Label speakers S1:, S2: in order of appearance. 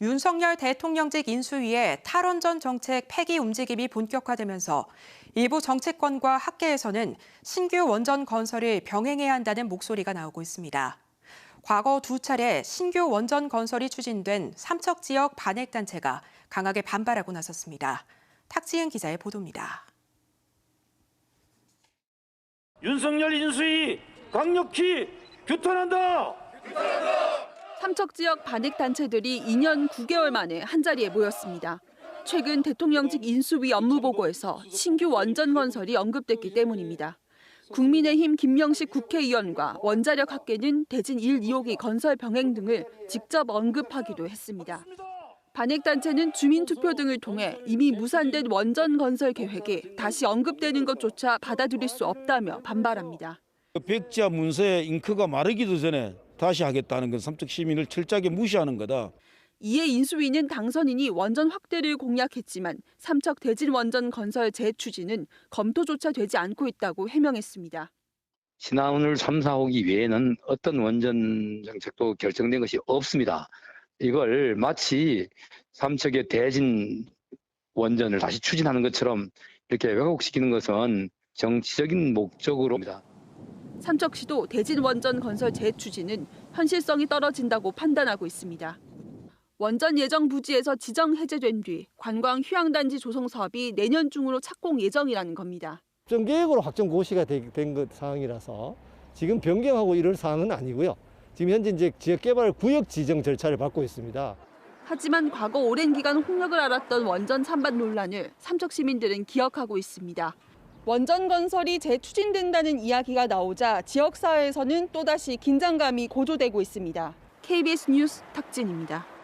S1: 윤석열 대통령직 인수위의 탈원전 정책 폐기 움직임이 본격화되면서 일부 정치권과 학계에서는 신규 원전 건설을 병행해야 한다는 목소리가 나오고 있습니다. 과거 두 차례 신규 원전 건설이 추진된 삼척 지역 반핵 단체가 강하게 반발하고 나섰습니다. 탁지은 기자의 보도입니다.
S2: 윤석열 인수위 강력히 규탄한다.
S3: 삼척 지역 반핵 단체들이 2년 9개월 만에 한자리에 모였습니다. 최근 대통령직 인수위 업무 보고에서 신규 원전 건설이 언급됐기 때문입니다. 국민의힘 김명식 국회의원과 원자력 학계는 대진 1, 2호기 건설 병행 등을 직접 언급하기도 했습니다. 반핵 단체는 주민 투표 등을 통해 이미 무산된 원전 건설 계획이 다시 언급되는 것조차 받아들일 수 없다며 반발합니다.
S4: 백지와 문서의 잉크가 마르기도 전에 다시 하겠다는 건 삼척 시민을 철저하게 무시하는 거다.
S3: 이에 인수위는 당선인이 원전 확대를 공약했지만 삼척 대진 원전 건설 재추진은 검토조차 되지 않고 있다고 해명했습니다.
S5: 신한울 3, 4호기 외에는 어떤 원전 정책도 결정된 것이 없습니다. 이걸 마치 삼척의 대진 원전을 다시 추진하는 것처럼 이렇게 왜곡시키는 것은 정치적인 목적으로입니다.
S3: 삼척시도 대진 원전 건설 재추진은 현실성이 떨어진다고 판단하고 있습니다. 원전 예정 부지에서 지정 해제된 뒤 관광 휴양단지 조성 사업이 내년 중으로 착공 예정이라는 겁니다.
S6: 확정 계획으로 확정 고시가 된것 상황이라서 지금 변경하고 이럴 사항은 아니고요. 지금 현재 이제 지역 개발 구역 지정 절차를 밟고 있습니다.
S3: 하지만 과거 오랜 기간 홍역을 앓았던 원전 찬반 논란을 삼척 시민들은 기억하고 있습니다. 원전 건설이 재추진된다는 이야기가 나오자 지역사회에서는 또다시 긴장감이 고조되고 있습니다. KBS 뉴스 탁진입니다.